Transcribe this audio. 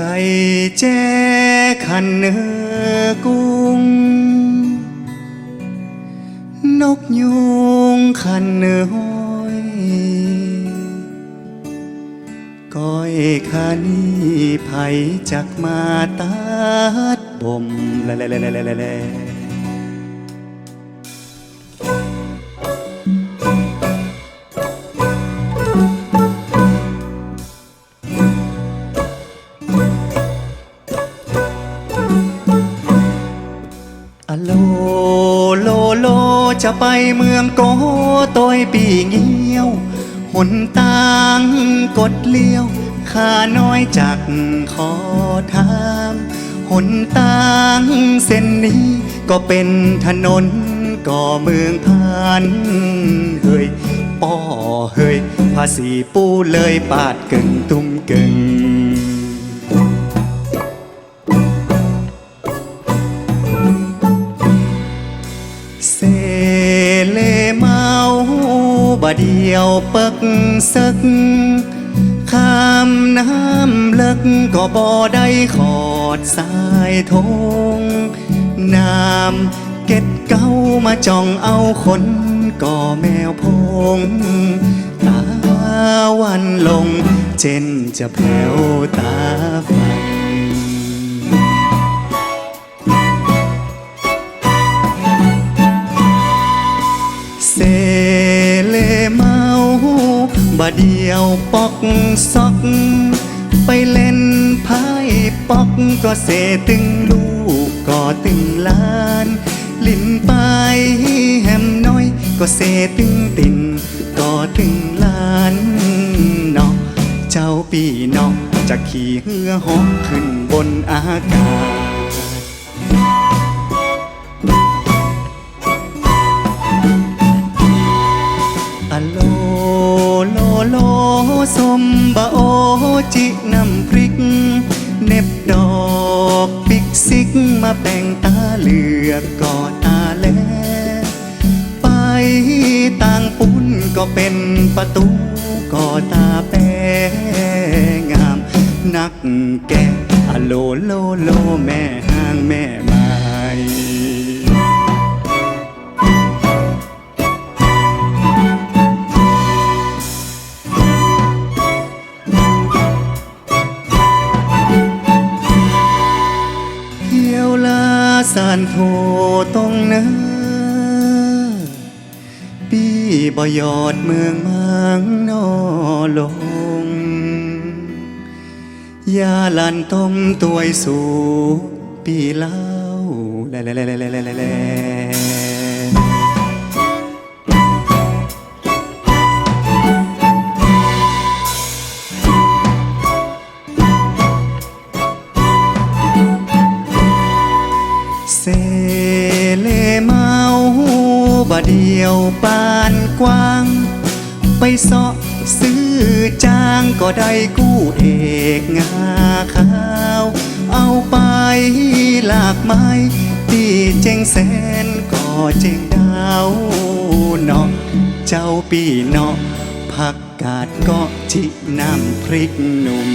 cày che khăn nơ cung nóc nhung khăn nơ hôi coi khani phải chặt mà tát bồm lè lè lè lè lè lè ะโลโลโลจะไปเมืองโกโตยปีเงี้ยว หนตางกดเลี้ยวข้าน้อยจักขอทางหนตางเส้นนี้ก็เป็นถนนก่อเมืองผ่านเฮ้ยป้อเฮ้ยภาษีปูเลยปาดกึ่งตุ้มกึ่ง เดียวปิกซึก ข้ามน้ำเลิกก็บ่ได้ขอดสายทงน้ำเก็ดเก้ามาจ้องเอาคนก็แมวพงตาวันลง เจนจะแผ่วตาฝัน บาเดียวปอกซอก ไปเล่นไพ่ปอกก็เสตึงลูกก็ตึงล้าน ลิ้นไปแฮมน้อยก็เสตึงตินก็ตึงล้านเนาะเจ้าปีเนาะจะขี่เหือหอกขึ้นบนอากาศ จิน้ำพริก เน็บดอกปิกซิกมาแป่งตาเหลือกกอตาแล ไปต่างปุ้นก็เป็นประตูก็ตาแปงาม นักแก่อะโลโลโลแม่ห้างแม่ไม้ สานโทตรงเนื้อปีบ่ยอดเมืองมังนอลง ยาลันต้มตวยสูปีเล่าแลแลแลแลแล บาเดียวปานกว้าง ไปเสาะซื้อจ้างก็ได้กู้เอกงาขาว เอาไปหลากไม้ตีเจงแสนก็เจงดาวเนาะเจ้าปีเนาะผักกาดก็จิน้ำพริกหนุ่ม